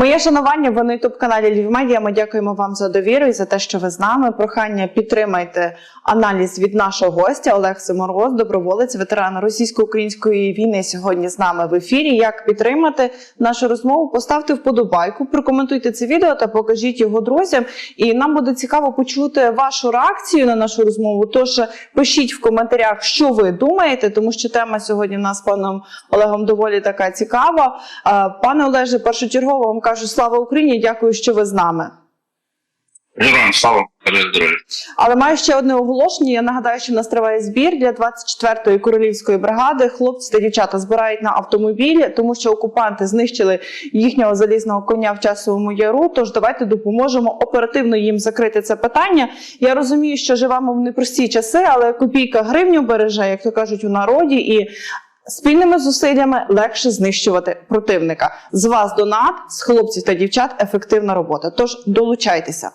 Моє шанування ви на ютуб каналі Львів Ми дякуємо вам за довіру і за те, що ви з нами. Прохання підтримайте аналіз від нашого гостя Олег Симороз, доброволець, ветеран російсько-української війни. Сьогодні з нами в ефірі. Як підтримати нашу розмову? Поставте вподобайку, прокоментуйте це відео та покажіть його друзям. І нам буде цікаво почути вашу реакцію на нашу розмову. Тож пишіть в коментарях, що ви думаєте, тому що тема сьогодні в нас з паном Олегом доволі така цікава. Пане Олеже, першочергово вам кажу слава Україні. Дякую, що ви з нами. Героям слава здоров'я. Але маю ще одне оголошення. Я нагадаю, що в нас триває збір для 24-ї королівської бригади. Хлопці та дівчата збирають на автомобілі, тому що окупанти знищили їхнього залізного коня в часовому яру. Тож давайте допоможемо оперативно їм закрити це питання. Я розумію, що живемо в непрості часи, але копійка гривню береже, як то кажуть у народі, і Спільними зусиллями легше знищувати противника. З вас донат, з хлопців та дівчат ефективна робота. Тож долучайтеся.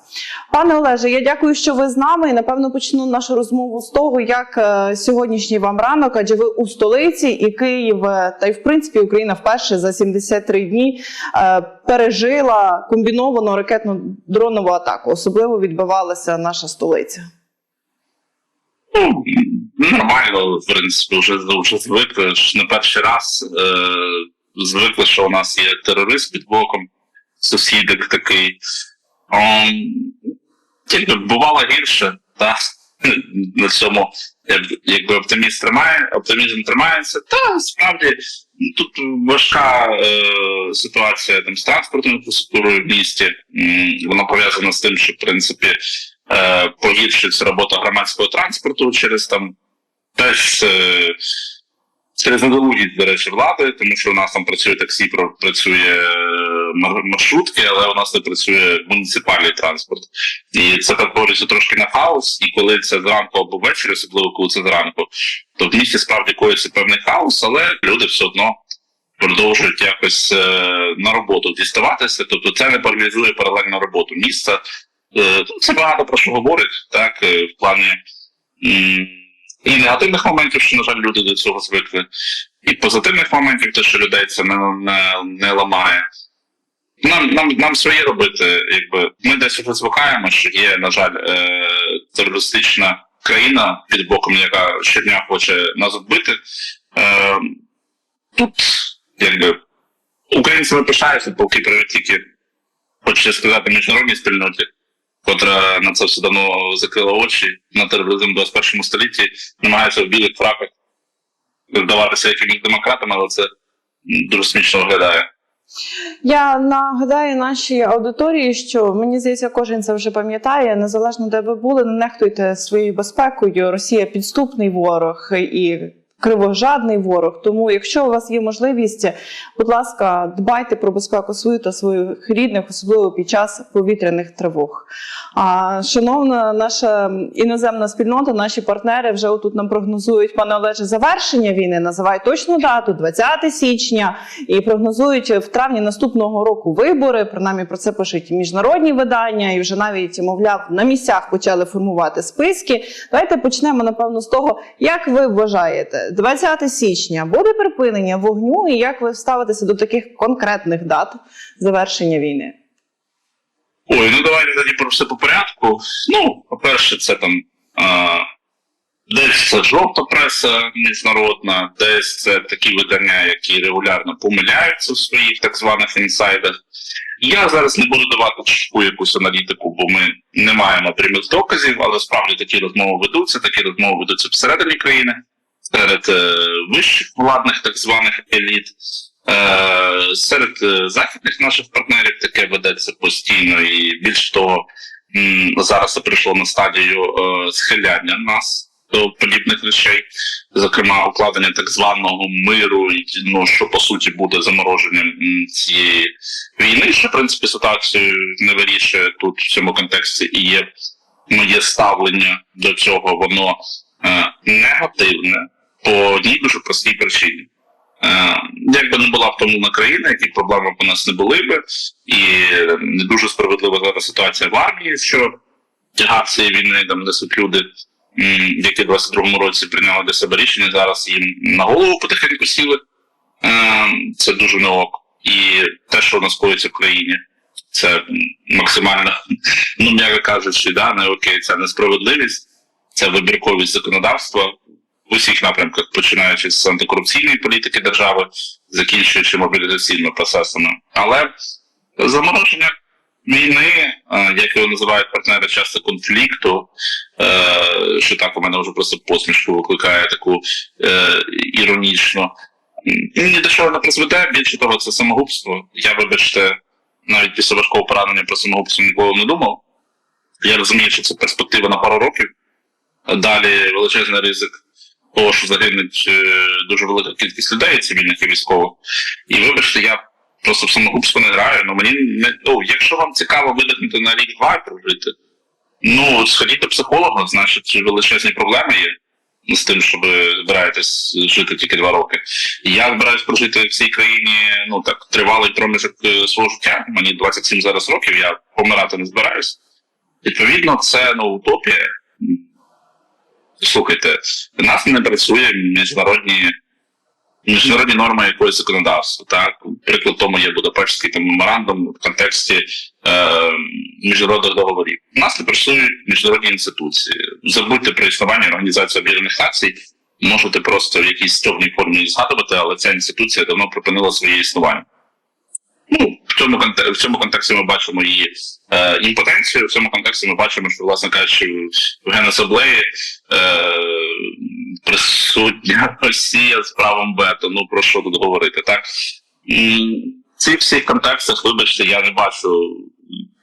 Пане Олеже, я дякую, що ви з нами. І напевно почну нашу розмову з того, як е, сьогоднішній вам ранок, адже ви у столиці і Київ, е, та й в принципі Україна вперше за 73 дні е, пережила комбіновану ракетну дронову атаку. Особливо відбивалася наша столиця. Ну, нормально, в принципі, вже, вже звикли. Не перший раз е, звикли, що у нас є терорист під боком, сусідик такий. Ом, тільки бувало гірше, та на цьому якби оптиміст тримає, оптимізм тримається. Та справді тут важка е, ситуація там з транспортною інфраструктурою в місті. Вона пов'язана з тим, що в принципі е, погіршується робота громадського транспорту через там теж е, через недолугість, до речі, влади, тому що у нас там працює таксі, працює е, маршрутки, але у нас не працює муніципальний транспорт. І це перетворюється трошки на хаос. І коли це зранку або ввечері, особливо коли це зранку, то в місті справді коїться певний хаос, але люди все одно продовжують якось е, на роботу діставатися. Тобто це не паралізує паралельну роботу міста. Е, це багато про що говорить, так, е, в плані і негативних моментів, що, на жаль, люди до цього звикли, і позитивних моментів, те, що людей це не, не, не ламає. Нам, нам, нам своє робити, якби ми десь вже звикаємо, що є, на жаль, е, терористична країна під боком, яка щодня хоче нас вбити. Е, тут, якби, українцями пишаються, поки тільки хочеться сказати міжнародній спільноті, котра на це все давно закрила очі на тероризм в 21 столітті, намагається в білих фраках здаватися якимось демократом, але це дуже смішно виглядає. Я нагадаю нашій аудиторії, що мені здається, кожен це вже пам'ятає. Незалежно де ви були, не нехтуйте своєю безпекою. Росія підступний ворог і кривожадний ворог. Тому, якщо у вас є можливість, будь ласка, дбайте про безпеку свою та своїх рідних, особливо під час повітряних тривог. А шановна наша іноземна спільнота, наші партнери вже отут нам прогнозують, пане Олеже, завершення війни. Називають точну дату 20 січня і прогнозують в травні наступного року вибори. Принаймні про це пишуть міжнародні видання, і вже навіть мовляв на місцях почали формувати списки. Давайте почнемо напевно з того, як ви вважаєте, 20 січня буде припинення вогню, і як ви ставитеся до таких конкретних дат завершення війни? Ой, ну давайте тоді про все по порядку. Ну, по-перше, це там а, десь це жовта преса міжнародна, десь це такі видання, які регулярно помиляються в своїх так званих інсайдах. Я зараз не буду давати чітку якусь аналітику, бо ми не маємо прямих доказів, але справді такі розмови ведуться, такі розмови ведуться всередині країни, серед е, вищих владних так званих еліт. Е, серед е, західних наших партнерів таке ведеться постійно, і більш того, зараз це прийшло на стадію схиляння нас до подібних речей, зокрема укладення так званого миру, ну що по суті буде замороженням цієї війни, що в принципі ситуацію не вирішує. Тут в цьому контексті і є моє ставлення до цього, воно негативне по одній дуже простій причині. Е, Якби не була втомлена країна, які проблеми у нас не були б, і не дуже справедлива зараз ситуація в армії, що тягар цієї війни там несуть люди, які в 22-му році прийняли для себе рішення, зараз їм на голову потихеньку сіли. Е, Це дуже не ок. і те, що у нас коїться в країні, це максимально, ну м'яко кажучи, да, не окей, це несправедливість, це вибірковість законодавства в усіх напрямках, починаючи з антикорупційної політики держави, закінчуючи мобілізаційними процесами. Але замороження війни, е, як його називають партнери, часто конфлікту, е, що так у мене вже просто посмішку викликає таку е, іронічно. Ні до чого не призведе, більше того, це самогубство. Я, вибачте, навіть після важкого поранення про самогубство ніколи не думав. Я розумію, що це перспектива на пару років. Далі величезний ризик того, що загинуть дуже велика кількість людей, цивільних і військових. І вибачте, я просто в самогубство не граю. Ну мені не ну, якщо вам цікаво видихнути на рік два і прожити, ну сходіть до психолога, значить величезні проблеми є з тим, що ви збираєтесь жити тільки два роки. Я збираюсь прожити в цій країні ну так тривалий проміжок е, свого життя. Мені 27 зараз років, я помирати не збираюсь. Відповідно, це ну утопія. Слухайте, в нас не працює міжнародні міжнародні норми якогось законодавства. Так, приклад тому є Будапештський там меморандум в контексті е, міжнародних договорів. У нас не працюють міжнародні інституції. Забудьте про існування Організації Об'єднаних Націй. Можете просто в якійсь стовній формі згадувати, але ця інституція давно припинила своє існування. Ну, в цьому в цьому контексті ми бачимо її е, імпотенцію. В цьому контексті ми бачимо, що, власне кажучи, в Генасаблеї е, присутня Росія з правом вето. Ну про що тут говорити? Так і в цих всіх контекстах, вибачте, я не бачу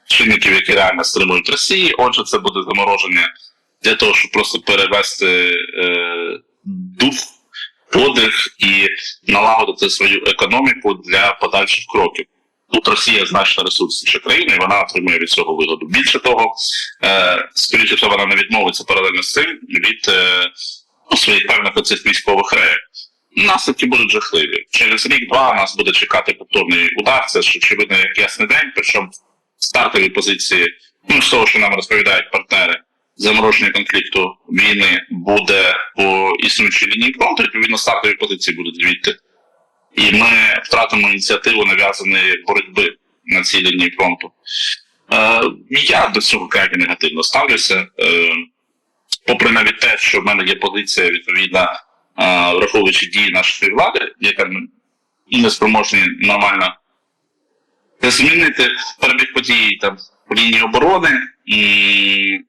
чинників, які реально стримують Росії. Отже, це буде замороження для того, щоб просто перевести е, дух, подих і налагодити свою економіку для подальших кроків. Тут Росія значно ресурсніша країна, і вона отримує від цього вигоду. Більше того, е, скоріше всього, вона не відмовиться паралельно з цим від е, ну, своїх певних оцих військових реєк. Наслідки будуть жахливі. Через рік-два нас буде чекати повторний удар. Це ж очевидно як ясний день. Причому стартові позиції, ну з того, що нам розповідають партнери, замороження конфлікту війни буде по існуючій лінії фронту. Відповідно, стартові позиції будуть звідти. І ми втратимо ініціативу нав'язаної боротьби на цій лінії фронту. Е, я до цього крайне негативно ставлюся. Е, попри навіть те, що в мене є позиція відповідна, е, враховуючи дії нашої влади, яка не спроможні нормально змінити перебіг подій там в лінії оборони і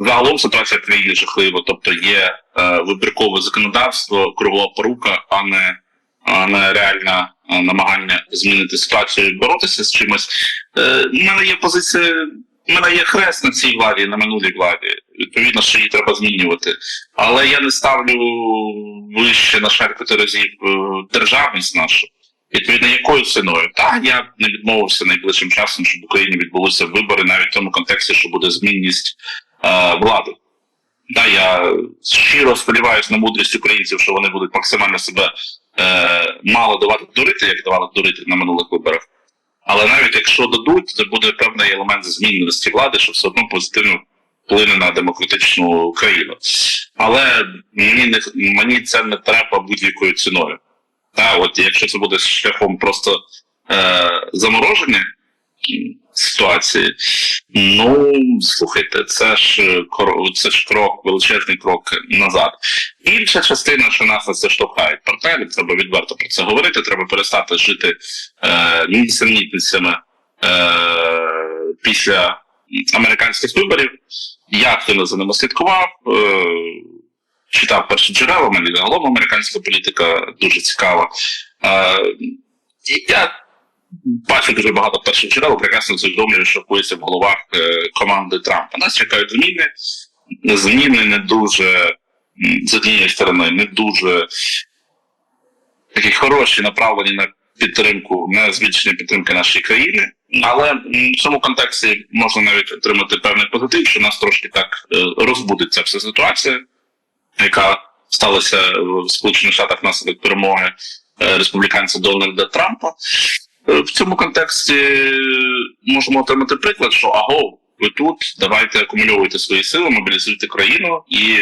загалом ситуація країні жахлива. Тобто є е, вибіркове законодавство, кругова порука, а не, а не реальне е, намагання змінити ситуацію і боротися з чимось. Е, у мене є позиція. У мене є хрест на цій владі, на минулій владі. Відповідно, що її треба змінювати. Але я не ставлю вище на шарпити разів е, державність нашу. Відповідно, якою ціною? Так, я не відмовився найближчим часом, щоб в Україні відбулися вибори навіть в тому контексті, що буде змінність е, влади. Да, я щиро сподіваюся на мудрість українців, що вони будуть максимально себе е, мало давати дурити, як давали дурити на минулих виборах. Але навіть якщо дадуть, це буде певний елемент змінності влади, що все одно позитивно вплине на демократичну країну. Але мені не мені це не треба будь-якою ціною. Та, от якщо це буде шляхом просто е, замороження ситуації, ну слухайте, це ж це ж крок, величезний крок назад. Інша частина, що нас на це штовхають партнери, треба відверто про це говорити. Треба перестати жити е, нісенітницями е, після американських виборів. Я активно за ними слідкував. Е, читав перші джерела, мені загалом американська політика дуже цікава. Е, я бачу дуже багато перших джерел, прекрасно усвідомлюю, що коїться в головах е, команди Трампа. Нас чекають зміни. Зміни не дуже з однієї сторони, не дуже такі хороші, направлені на підтримку, на збільшення підтримки нашої країни. Але в цьому контексті можна навіть отримати певний позитив, що нас трошки так е, розбудиться вся ситуація яка сталася в Сполучених Штатах внаслідок перемоги е, республіканця Дональда Трампа. Е, В цьому контексті е, можемо отримати приклад, що аго, ви тут, давайте акумульовуйте свої сили, мобілізуйте країну і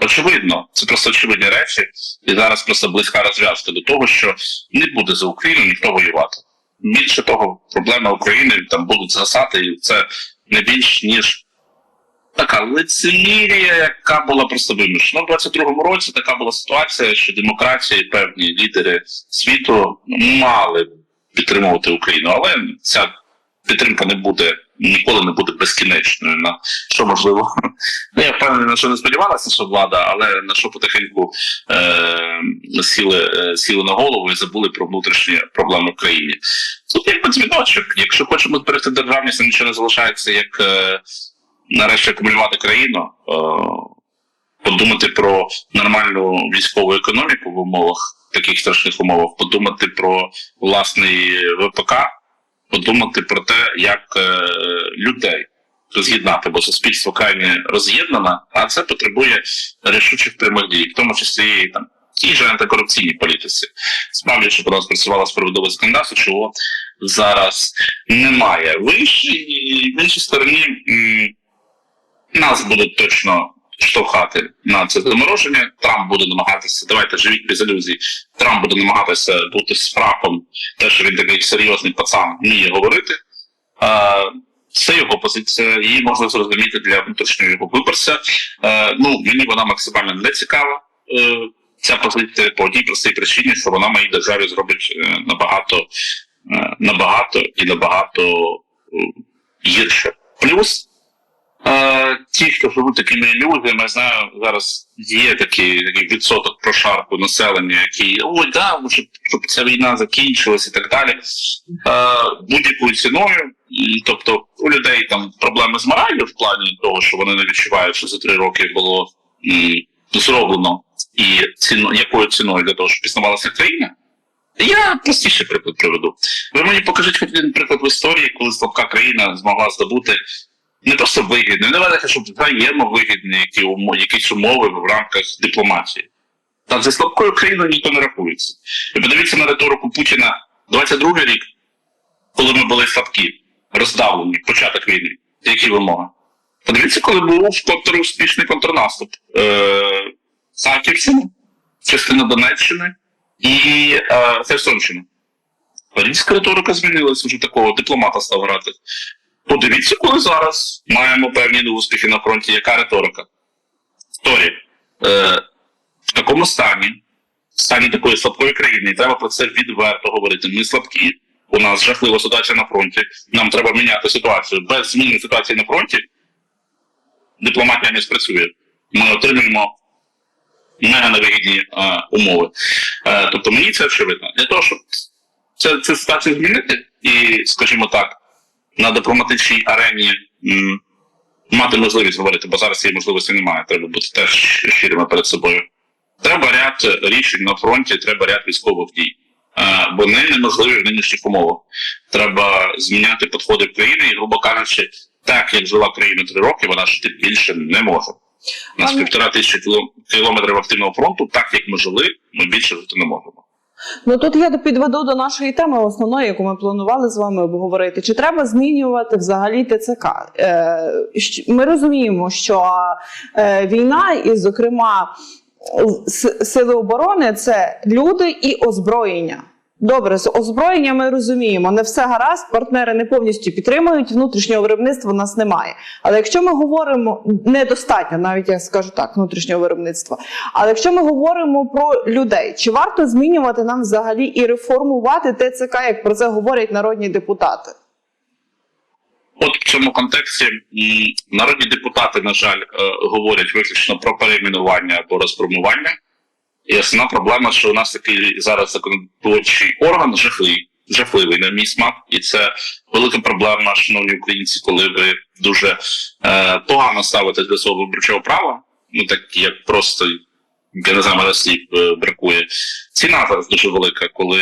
Очевидно, це просто очевидні речі, і зараз просто близька розв'язка до того, що не буде за Україну ніхто воювати. Більше того, проблеми України там будуть згасати, і це не більш ніж така лицемір'я, яка була просто вимушена. У 22-му році така була ситуація, що демократія і певні лідери світу мали підтримувати Україну, але ця підтримка не буде ніколи не буде безкінечною. На що можливо, ну я впевнений, на що не сподівалася, що влада, але на що потихеньку е, сіли, е, сіли на голову і забули про внутрішні проблеми в країні. Тут якби дзвіночок, якщо хочемо зберегти державність, нічого не залишається, як е, нарешті акумулювати країну. Е, подумати про нормальну військову економіку в умовах таких страшних умовах, подумати про власний ВПК, подумати про те, як е, людей роз'єднати, бо суспільство крайне роз'єднане, а це потребує рішучих прямих дій, в тому числі і там тій же антикорупційній політиці. Справді, щоб у нас працювала справедливе законодавство, чого зараз немає. В іншій, в іншій стороні нас будуть точно штовхати на це замороження. Трамп буде намагатися, давайте живіть без ілюзій. Трамп буде намагатися бути справом, те, що він такий серйозний пацан вміє говорити. Е, це його позиція, її можна зрозуміти для внутрішнього його виборця. Е, ну, мені вона максимально не цікава. Е, ця позиція по одній простій причині, що вона моїй державі зробить е, набагато, е, набагато і набагато е, гірше. Плюс ті, хто живуть такими ілюзіями, я знаю, зараз є такий, такий відсоток прошарку населення, який ой, да, щоб, щоб ця війна закінчилась і так далі. Будь-якою ціною. Тобто у людей там проблеми з моралью в плані того, що вони не відчувають, що за три роки було м, зроблено, і ціно, якою ціною для того, щоб існувалася країна. Я простіший приклад приведу. Ви мені покажіть хоч один приклад в історії, коли слабка країна змогла здобути не просто вигідні, не вважайте, щоб взаємовигідні які умови, якісь умови в рамках дипломатії. Та зі слабкою країною ніхто не рахується. І подивіться на риторику Путіна 22-й рік, коли ми були слабкі, роздавлені, початок війни. Які вимоги? Подивіться, коли був контр, успішний контрнаступ е, Харківщини, частина Донеччини і е, Херсонщини. Різька риторика змінилася, вже такого дипломата став грати. Подивіться, коли зараз маємо певні успіхи на фронті, яка риторика? Сторі. Е, в такому стані, в стані такої слабкої країни, і треба про це відверто говорити. Ми слабкі. У нас жахлива ситуація на фронті. Нам треба міняти ситуацію. Без зміни ситуації на фронті дипломатія не спрацює. Ми отримаємо мега невигідні е, умови. Е, тобто мені це очевидно. Для того, щоб це, ситуацію змінити, і, скажімо так, на дипломатичній арені м, мати можливість говорити, бо зараз цієї можливості немає. Треба бути теж щирими перед собою. Треба ряд рішень на фронті, треба ряд військових дій. Е, вони неможливі в нинішніх умовах. Треба зміняти підходи країни, і, грубо кажучи, так як жила країна три роки, вона жити більше не може. У нас півтора тисячі кіло- кілометрів активного фронту, так як ми жили, ми більше жити не можемо. Ну тут я підведу до нашої теми основної, яку ми планували з вами обговорити. Чи треба змінювати взагалі ТЦК? Е, ми розуміємо, що е, війна, і, зокрема, сили оборони це люди і озброєння. Добре, з озброєнням ми розуміємо, не все гаразд, партнери не повністю підтримують, внутрішнього виробництва в нас немає. Але якщо ми говоримо недостатньо, навіть я скажу так, внутрішнього виробництва. Але якщо ми говоримо про людей, чи варто змінювати нам взагалі і реформувати ТЦК, як про це говорять народні депутати? От в цьому контексті народні депутати, на жаль, е, говорять виключно про перейменування або розформування. І основна проблема, що у нас такий зараз законотворчий орган жахливий, жахливий на мій смак, і це велика проблема, шановні українці, коли ви дуже е, погано ставитесь до свого виборчого права. Ну так як просто я не знаю, мене слів е, бракує. Ціна зараз дуже велика, коли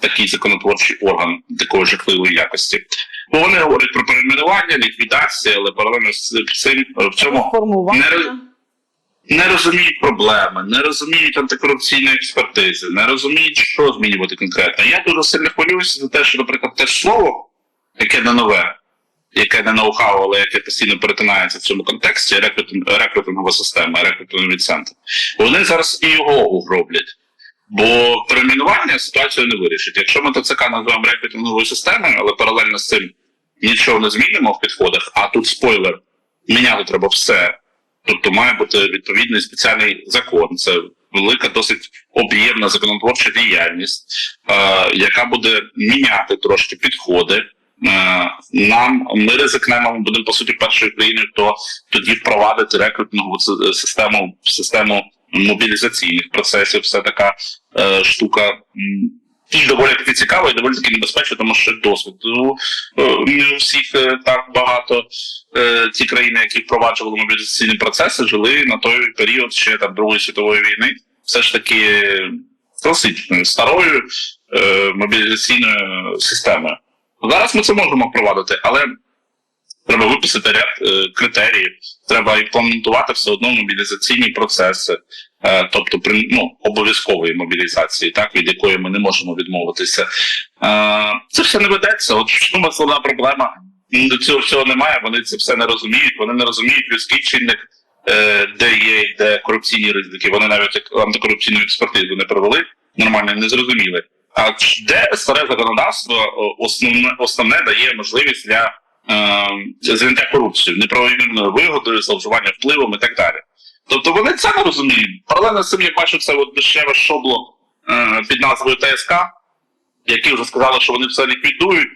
такий законотворчий орган такої жахливої якості. Бо вони говорять про перейменування, ліквідацію, але паралельно з цим в цьому Формування? Не розуміють проблеми, не розуміють антикорупційної експертизи, не розуміють, що змінювати конкретно. Я дуже сильно хвилююся за те, що, наприклад, те ж слово, яке не нове, яке не ноу-хау, але яке постійно перетинається в цьому контексті, рекрутинг, рекрутингова система, рекрутинговий центр, вони зараз і його угроблять. Бо перейменування ситуацію не вирішить. Якщо ми ТЦК називаємо рекрутинговою системою, але паралельно з цим нічого не змінимо в підходах, а тут спойлер, міняти треба все. Тобто має бути відповідний спеціальний закон. Це велика, досить об'ємна законотворча діяльність, е, яка буде міняти трошки підходи. Е, нам ми ризикнемо, ми будемо по суті першою країною, хто тоді впровадити рекрутингову систему, систему мобілізаційних процесів. Все така е, штука. І доволі таки цікава і доволі таки небезпечна, тому що досвіду е, не всіх е, так багато. Е, Ті країни, які впроваджували мобілізаційні процеси, жили на той період ще там Другої світової війни, все ж таки класичною старою е, мобілізаційною системою. Зараз ми це можемо впровадити, але треба виписати ряд е, критеріїв, треба імплементувати все одно мобілізаційні процеси, е, тобто при ну, обов'язкової мобілізації, так від якої ми не можемо відмовитися. Е, це все не ведеться. От чому основна проблема. До цього всього немає, вони це все не розуміють. Вони не розуміють людський чинник, е, де є і де корупційні ризики. Вони навіть антикорупційну експертизу не провели нормально, не зрозуміли. А де старе законодавство основне, основне дає можливість для е, зняття корупції, неправомірною вигодою, зловживання впливом і так далі. Тобто вони це не розуміють. Паралельно з цим я бачу це от дешеве шобло е, під назвою ТСК, які вже сказали, що вони все ліквідують.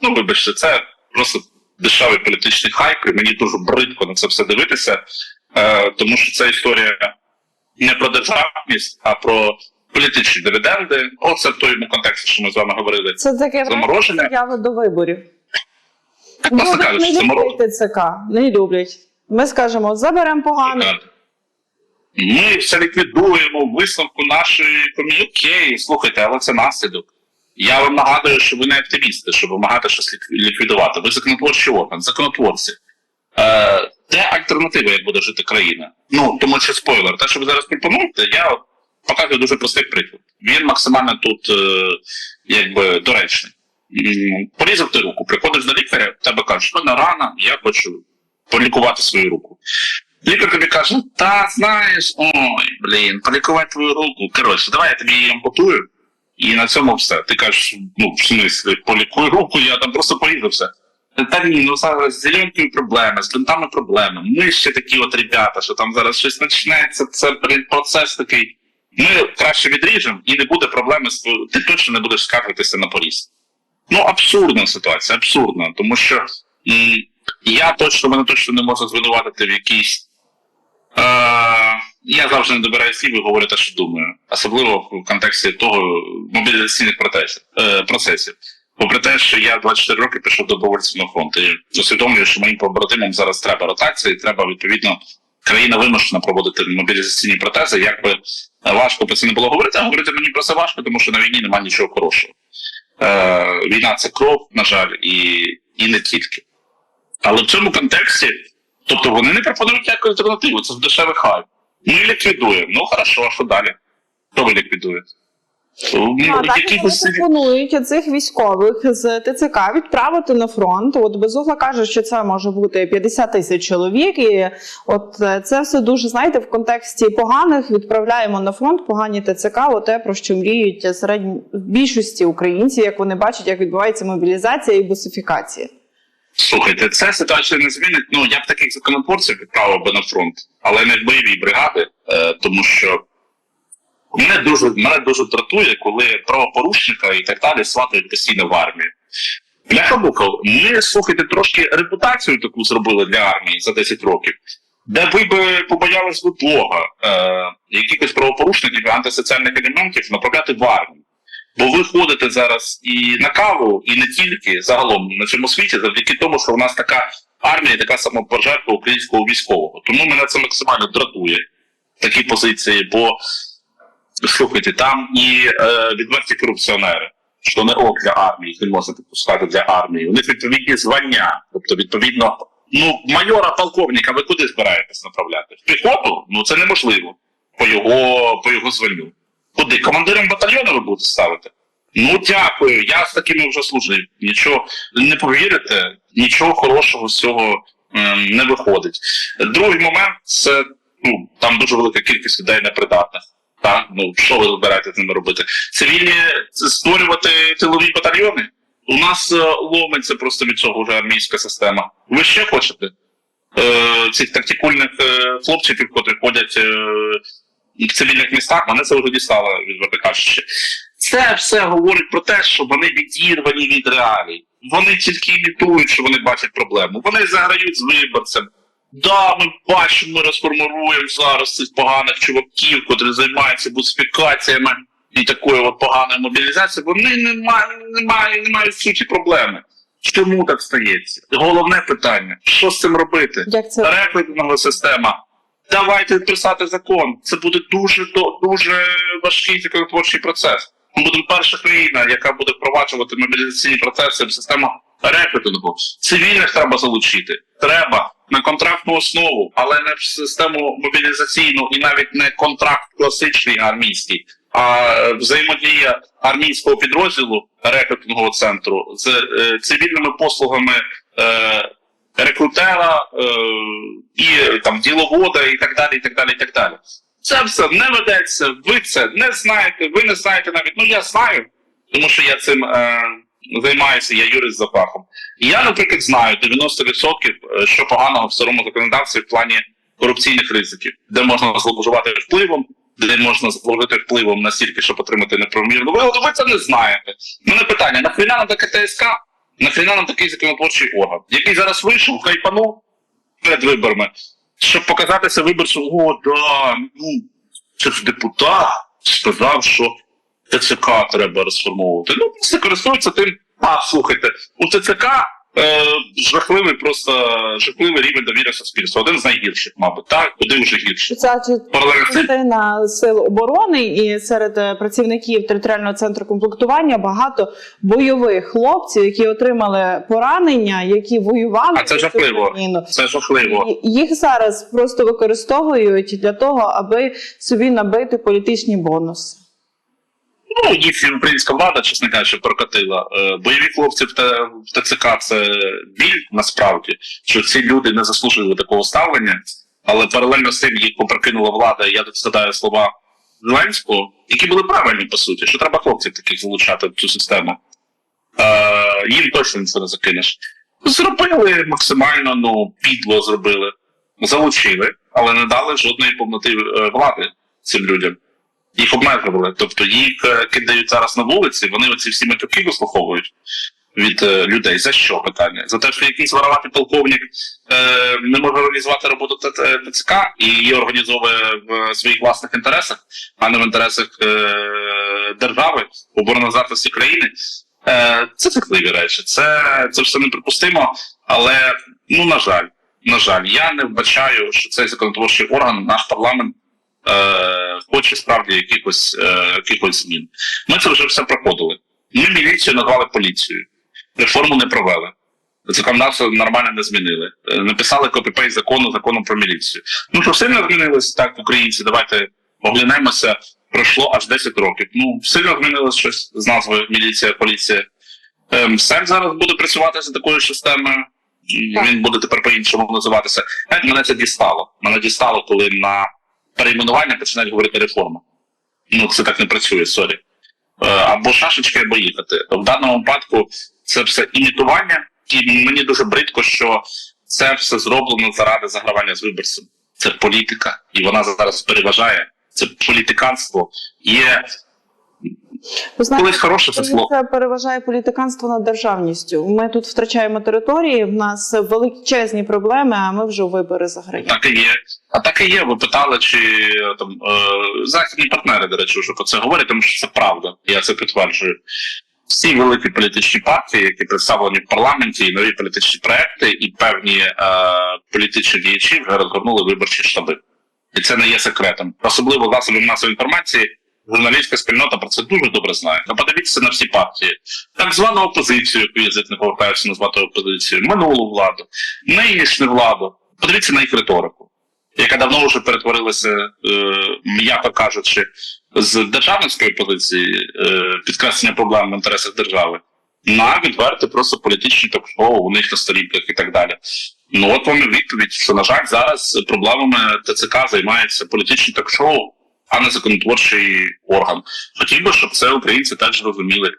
Ну, вибачте, це просто дешевий політичний хайп, і мені дуже бридко на це все дивитися, е, тому що це історія не про державність, а про політичні дивіденди. Оце в тому контексті, що ми з вами говорили. Це таке Замороження. заяви до виборів. Ну, не люблять ТЦК, не люблять. Ми скажемо, заберемо погано. Ми все ліквідуємо висновку нашої комі. Окей, слухайте, але це наслідок. Я вам нагадую, що ви не активісти, щоб вимагати щось ліквідувати. Ви законотворчий орган, законотворці. Е, де альтернатива, як буде жити країна? Ну, тому що спойлер, те, що ви зараз пропонуєте, я показую дуже простий приклад. Він максимально тут е, якби доречний. Порізав ти руку, приходиш до лікаря, тебе кажуть, що мене рана, я хочу полікувати свою руку. Лікар тобі каже, та знаєш, ой, блін, полікувати твою руку. Коротше, давай я тобі її ампутую, і на цьому все. Ти кажеш, ну, в смислі, полікуй руку, я там просто порізався. Та ні, ну зараз з зеленкою проблеми, з бинтами проблеми. Ми ще такі от ребята, що там зараз щось почнеться, це процес такий. Ми краще відріжемо і не буде проблеми з ти точно не будеш скаржитися на поріз. Ну, абсурдна ситуація, абсурдна, тому що я точно мене точно не можу звинуватити в якійсь. Е, я завжди не добираю слів і говорю те, що думаю, особливо в контексті того мобілізаційних процесів. Е. Попри те, що я 24 роки пішов добровольцем на фронт, і усвідомлюю, що моїм побратимам зараз треба ротації, треба відповідно країна вимушена проводити мобілізаційні протези. Як би важко про це не було говорити, а говорити мені про це важко, тому що на війні немає нічого хорошого. Е, війна це кров, на жаль, і, і не тільки. Але в цьому контексті, тобто вони не пропонують ніяку альтернативу, це дешевий хайп. Ми ліквідуємо. Ну хорошо, а що далі? Хто ви ліквідує? Ну, Ну, а так вони пропонують цих військових з ТЦК відправити на фронт. От Безугла каже, що це може бути 50 тисяч чоловік. І от е, це все дуже знаєте в контексті поганих. Відправляємо на фронт погані ТЦК. Оте про що мріють середні більшості українців, як вони бачать, як відбувається мобілізація і бусифікація. Слухайте, це ситуацію не змінить. Ну я б таких законотворців відправив би на фронт, але не в бойові бригади, е, тому що мене дуже мене дуже дратує, коли правопорушника і так далі сватають постійно в армію. Бляха бука, ми слухайте трошки репутацію таку зробили для армії за 10 років, де ви би побоялись би Бога, е, якихось правопорушників і антисоціальних елементів направляти в армію. Бо ви ходите зараз і на каву, і не тільки загалом на цьому світі, завдяки тому, що у нас така армія, така самопожертва українського військового. Тому мене це максимально дратує такі позиції. Бо слухайте, там і е, відверті корупціонери, що не ок для армії, не можна підпускати для армії. У них відповідні звання, тобто відповідно. Ну, майора полковника ви куди збираєтесь направляти? В піхоту? Ну це неможливо по його, по його званню. Куди? Командиром батальйону ви будете ставити? Ну, дякую. Я з такими вже служив. Нічого не повірите, нічого хорошого з цього ем, не виходить. Другий момент це ну там дуже велика кількість людей непридатних. Так, ну що ви збираєте з ними робити? Цивільні створювати тилові батальйони. У нас е, ломиться просто від цього вже армійська система. Ви ще хочете? Е, цих тактикульних е, хлопчиків, котрі ходять е, в цивільних містах, мене це вже дістало, відверто кажучи. Це все говорить про те, що вони відірвані від реалій. Вони тільки імітують, що вони бачать проблему. Вони заграють з виборцем. Да, ми бачимо, ми розформуємо зараз цих поганих чуваків, котрі займаються бусифікаціями і такою от поганою мобілізацією. Вони не мають, не мають, не мають суті проблеми. Чому так стається? Головне питання: що з цим робити? Рекрутингова система. Давайте писати закон. Це буде дуже дуже важкий законотворчий процес. Ми будемо перша країна, яка буде впроваджувати мобілізаційні процеси в систему рекрутингу. Цивільних треба залучити. Треба на контрактну основу, але не в систему мобілізаційну і навіть не контракт класичний армійський, а е, взаємодія армійського підрозділу рекрутингового центру з е, цивільними послугами. Е, рекрутера е, і там діловода, і так далі, і так далі, і так далі. Це все не ведеться. Ви це не знаєте. Ви не знаєте навіть. Ну я знаю, тому що я цим е, займаюся, я юрист за фахом. І я, наприклад, знаю 90% що поганого в старому законодавстві в плані корупційних ризиків, де можна зловживати впливом, де можна зловжити впливом настільки, щоб отримати неправомірну вигоду. Ви це не знаєте. Мене питання: нахрена нам таке Нахрена нам такий законотворчий орган, який зараз вийшов, хайпанув перед виборами, щоб показатися виборцю, о, да, ну, це ж депутат сказав, що ТЦК треба розформовувати. Ну, просто користуються тим, а слухайте, у ТЦК е, жахливий просто жахливий рівень довіри суспільства. Один з найгірших, мабуть, так, куди вже гірше. ця Паралельно частина сил оборони і серед е, працівників територіального центру комплектування багато бойових хлопців, які отримали поранення, які воювали А це жахливо. країну. це жахливо. І Їх зараз просто використовують для того, аби собі набити політичні бонуси. Ну, їх українська влада, чесно кажучи, прокатила. Е, Бойові хлопці в ТЦК це біль насправді, що ці люди не заслужили такого ставлення, але паралельно з цим їх попрокинула влада, я тут згадаю слова Зеленського, які були правильні по суті, що треба хлопців таких залучати в цю систему. Е, їм точно нічого не закинеш. Зробили максимально, ну, підло зробили, залучили, але не дали жодної повноти е, влади цим людям їх обмежували. Тобто їх е, кидають зараз на вулиці, вони оці всі матюки вислуховують від е, людей. За що питання? За те, що якийсь вороватий полковник е, не може реалізувати роботу ТЦК і її організовує в своїх власних інтересах, а не в інтересах е, держави, обороноздатності країни. Е, це жахливі речі. Це, це все неприпустимо, але ну на жаль, на жаль, я не вбачаю, що цей законотворчий орган, наш парламент хоче справді якихось, е, якихось змін. Ми це вже все проходили. Ми міліцію назвали поліцією. Реформу не провели. Законодавство нормально не змінили. Е, Написали копіпейст закону закону про міліцію. Ну що сильно змінилось так, українці? Давайте оглянемося. Пройшло аж 10 років. Ну, сильно змінилось щось з назвою міліція, поліція. Ем, Сем зараз буде працювати за такою системою. І Він буде тепер по-іншому називатися. Знаєте, Мене це дістало. Мене дістало, коли на перейменування починають говорити реформа. Ну, це так не працює, сорі. Е, Або шашечки, або їхати. В даному випадку це все імітування, і мені дуже бридко, що це все зроблено заради загравання з виборцем. Це політика, і вона зараз переважає. Це політиканство. Є Ви знаєте, колись хороше це слово. це переважає політиканство над державністю. Ми тут втрачаємо території, в нас величезні проблеми, а ми вже вибори заграємо. Так і є. А так і є. Ви питали, чи там е, західні партнери, до речі, вже про це говорять, тому що це правда. Я це підтверджую. Всі великі політичні партії, які представлені в парламенті, і нові політичні проекти, і певні е, політичні діячі вже розгорнули виборчі штаби. І це не є секретом. Особливо засоби масової інформації. Журналістська спільнота про це дуже добре знає. Ну, подивіться на всі партії. Так звану опозицію, яку язик не повертається назвати опозицією, минулу владу, нинішню владу. Подивіться на їх риторику. яка давно вже перетворилася, е, м'яко кажучи, з державницької позиції е, підкреслення проблем в інтересах держави на відверте просто політичні ток-шоу у них на сторінках і так далі. Ну от вам і відповідь, що на жаль, зараз проблемами ТЦК займається політичні ток-шоу, а не законотворчий орган. Хотів би, щоб це українці теж розуміли.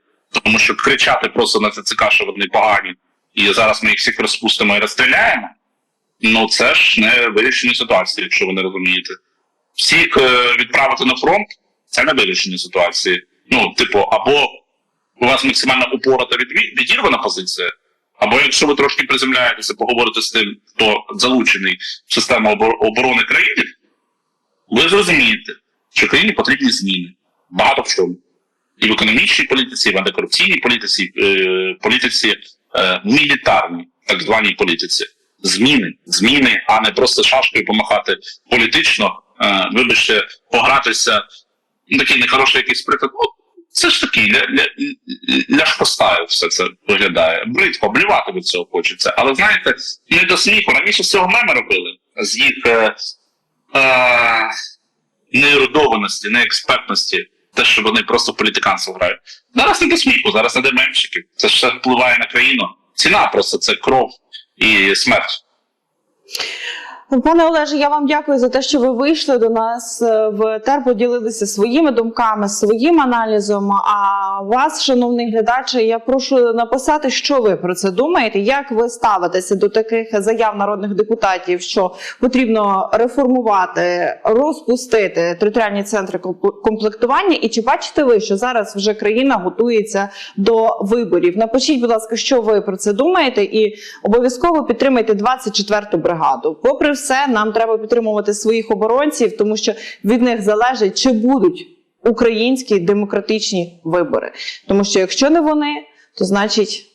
Тому що кричати просто на ТЦК, що вони погані, і зараз ми їх всіх розпустимо і розстріляємо. Ну це ж не вирішення ситуації, якщо ви не розумієте. Всіх е, відправити на фронт це не вирішення ситуації. Ну, типу, або у вас максимально упората відірвана позиція, або якщо ви трошки приземляєтеся, поговорите з тим, хто залучений в систему оборони країни, ви зрозумієте, що країні потрібні зміни. Багато в чому. І в економічній політиці, і в антикорупційній політиці, е, політиці е, мілітарній, так званій політиці. Зміни, зміни, а не просто шашкою помахати політично, е, вибачте, погратися. Ну, такий нехороший якийсь приклад. Ну, це ж такий ля, ля, ляшкостаю все це виглядає. Бридко, блювати від цього хочеться. Але знаєте, не до сміху. Раніше з цього меми робили з їх е, е, неерудованості, неекспертності, те, що вони просто політиканство грають. Зараз не до сміху, зараз не до мемчиків. Це все впливає на країну. Ціна просто це кров і смерть. Пане Олеже, я вам дякую за те, що ви вийшли до нас е, в ТЕР, поділилися своїми думками, своїм аналізом. А вас, шановний глядач, я прошу написати, що ви про це думаєте, як ви ставитеся до таких заяв народних депутатів, що потрібно реформувати, розпустити територіальні центри комплектування. І чи бачите ви, що зараз вже країна готується до виборів? Напишіть, будь ласка, що ви про це думаєте, і обов'язково підтримайте 24-ту бригаду. Попри все, нам треба підтримувати своїх оборонців, тому що від них залежить, чи будуть українські демократичні вибори. Тому що якщо не вони, то значить.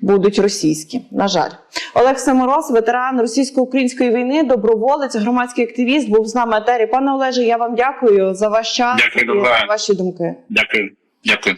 Будуть російські, на жаль, Олег Самороз, ветеран російсько-української війни, доброволець, громадський активіст, був з нами етері. Пане Олеже, я вам дякую за ваш час Дякую, і за ваші думки. Дякую. Дякую.